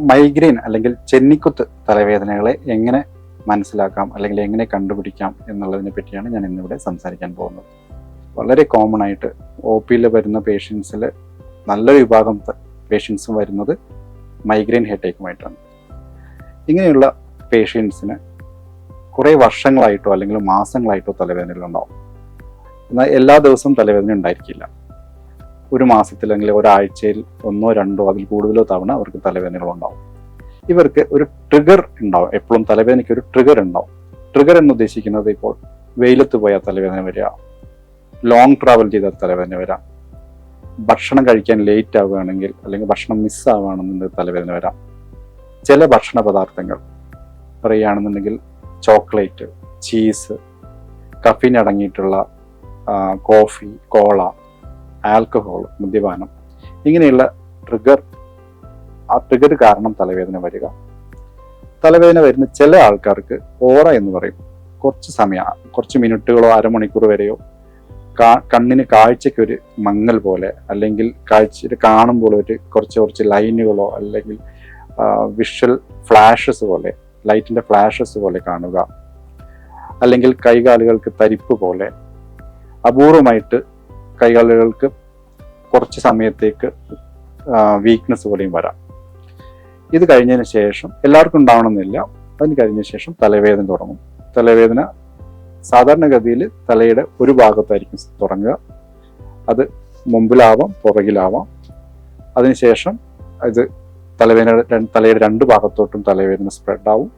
Migraine അല്ലെങ്കിൽ ചെന്നിക്കുത്ത് തലവേദനകളെ എങ്ങനെ മനസ്സിലാക്കാം അല്ലെങ്കിൽ എങ്ങനെ കണ്ടുപിടിക്കാം എന്നുള്ളതിനെ പറ്റിയാണ് ഞാൻ ഇന്നിവിടെ സംസാരിക്കാൻ പോകുന്നത്. വളരെ കോമൺ ആയിട്ട് ഒ പിയിൽ വരുന്ന പേഷ്യൻസിൽ നല്ല വിഭാഗം പേഷ്യൻസും വരുന്നത് മൈഗ്രെയിൻ ഹെഡേക്കുമായിട്ടാണ് ഇങ്ങനെയുള്ള പേഷ്യൻസിന് കുറേ വർഷങ്ങളായിട്ടോ അല്ലെങ്കിൽ മാസങ്ങളായിട്ടോ തലവേദനകളുണ്ടാവും. എന്നാൽ എല്ലാ ദിവസവും തലവേദന ഉണ്ടായിരിക്കില്ല. ഒരു മാസത്തിൽ അല്ലെങ്കിൽ ഒരാഴ്ചയിൽ ഒന്നോ രണ്ടോ അതിൽ കൂടുതലോ തവണ അവർക്ക് തലവേദനകൾ ഉണ്ടാവും ഇവർക്ക് ഒരു ട്രിഗർ ഉണ്ടാവും. എപ്പോഴും തലവേദനയ്ക്ക് ഒരു ട്രിഗർ ഉണ്ടാവും. ട്രിഗർ എന്ന് ഉദ്ദേശിക്കുന്നത് ഇപ്പോൾ വെയിലത്ത് പോയാൽ തലവേദന വരിക ലോങ് ട്രാവൽ ചെയ്താൽ തലവേദന വരാം ഭക്ഷണം കഴിക്കാൻ ലേറ്റ് ആവുകയാണെങ്കിൽ അല്ലെങ്കിൽ ഭക്ഷണം മിസ് ആവുകയാണെന്നുണ്ടെങ്കിൽ തലവേദന വരാം. ചില ഭക്ഷണ പദാർത്ഥങ്ങൾ പറയുകയാണെന്നുണ്ടെങ്കിൽ ചോക്ലേറ്റ് ചീസ് കഫീൻ അടങ്ങിയിട്ടുള്ള കോഫി കോള ആൽക്കഹോൾ മദ്യപാനം. ഇങ്ങനെയുള്ള ട്രിഗർ ആ ട്രിഗർ കാരണം തലവേദന വരിക. തലവേദന വരുന്ന ചില ആൾക്കാർക്ക് ഓറ എന്ന് പറയും. കുറച്ച് സമയം കുറച്ച് മിനിറ്റുകളോ അരമണിക്കൂർ വരെയോ കാ- കണ്ണിന് കാഴ്ചയ്ക്ക് ഒരു മങ്ങൽ പോലെ അല്ലെങ്കിൽ കാഴ്ച കാണുമ്പോൾ ഒരു കുറച്ച് കുറച്ച് ലൈനുകളോ അല്ലെങ്കിൽ വിഷ്വൽ ഫ്ലാഷസ് പോലെ ലൈറ്റിന്റെ ഫ്ലാഷസ് പോലെ കാണുക. അല്ലെങ്കിൽ കൈകാലുകൾക്ക് തരിപ്പ് പോലെ അപൂർവമായിട്ട് കൈകാലുകൾക്ക് കുറച്ച് സമയത്തേക്ക് വീക്ക്നെസ് പോലെയും വരാം. ഇത് കഴിഞ്ഞതിന് ശേഷം എല്ലാവർക്കും ഉണ്ടാവണമെന്നില്ല. അതിന് കഴിഞ്ഞ ശേഷം തലവേദന തുടങ്ങും. തലവേദന സാധാരണഗതിയിൽ തലയുടെ ഒരു ഭാഗത്തായിരിക്കും തുടങ്ങുക. അത് മുമ്പിലാവാം പുറകിലാവാം. അതിനുശേഷം ഇത് തലവേദന തലയുടെ രണ്ട് ഭാഗത്തോട്ടും തലവേദന സ്പ്രെഡ് ആവും.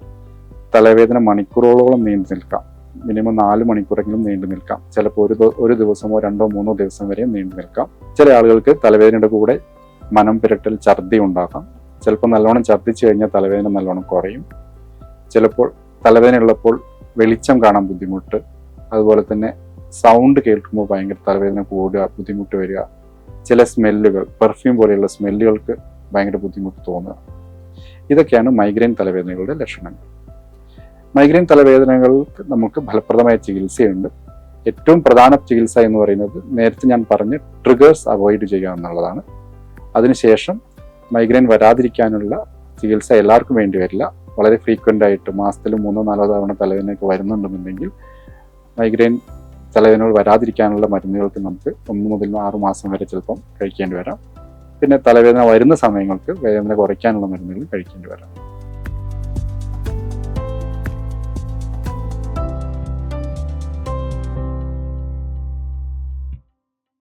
തലവേദന മണിക്കൂറുകളോളം നീണ്ടു നിൽക്കാം. മിനിമം നാല് മണിക്കൂറെങ്കിലും നീണ്ടു നിൽക്കാം. ചിലപ്പോൾ ഒരു ഒരു ദിവസമോ രണ്ടോ മൂന്നോ ദിവസം വരെ നീണ്ടു നിൽക്കാം. ചില ആളുകൾക്ക് തലവേദനയുടെ കൂടെ മനം പുരട്ടൽ ഛർദി ഉണ്ടാക്കാം. ചിലപ്പോൾ നല്ലോണം ഛർദ്ദിച്ചു കഴിഞ്ഞാൽ തലവേദന നല്ലോണം കുറയും. ചിലപ്പോൾ തലവേദന ഉള്ളപ്പോൾ വെളിച്ചം കാണാൻ ബുദ്ധിമുട്ട്. അതുപോലെ തന്നെ സൗണ്ട് കേൾക്കുമ്പോൾ ഭയങ്കര തലവേദന കൂടുക ബുദ്ധിമുട്ട് വരിക. ചില സ്മെല്ലുകൾ പെർഫ്യൂം പോലെയുള്ള സ്മെല്ലുകൾക്ക് ഭയങ്കര ബുദ്ധിമുട്ട് തോന്നുക. ഇതൊക്കെയാണ് മൈഗ്രെയിൻ തലവേദനകളുടെ ലക്ഷണങ്ങൾ. മൈഗ്രെയിൻ തലവേദനകൾക്ക് നമുക്ക് ഫലപ്രദമായ ചികിത്സയുണ്ട്. ഏറ്റവും പ്രധാന ചികിത്സ എന്ന് പറയുന്നത് നേരത്തെ ഞാൻ പറഞ്ഞ് ട്രിഗേഴ്സ് അവോയ്ഡ് ചെയ്യുക എന്നുള്ളതാണ്. അതിനുശേഷം മൈഗ്രെയിൻ വരാതിരിക്കാനുള്ള ചികിത്സ എല്ലാവർക്കും വേണ്ടി വരില്ല. വളരെ ഫ്രീക്വന്റ് ആയിട്ട് മാസത്തിൽ മൂന്നോ നാലോ തവണ തലവേദനയൊക്കെ വരുന്നുണ്ടെന്നുണ്ടെങ്കിൽ മൈഗ്രെയിൻ തലവേദനകൾ വരാതിരിക്കാനുള്ള മരുന്നുകൾക്ക് നമുക്ക് ഒന്ന് മുതൽ ആറ് മാസം വരെ ചിലപ്പം കഴിക്കേണ്ടി വരാം. പിന്നെ തലവേദന വരുന്ന സമയങ്ങൾക്ക് വേദന കുറയ്ക്കാനുള്ള മരുന്നുകൾ കഴിക്കേണ്ടി വരാം.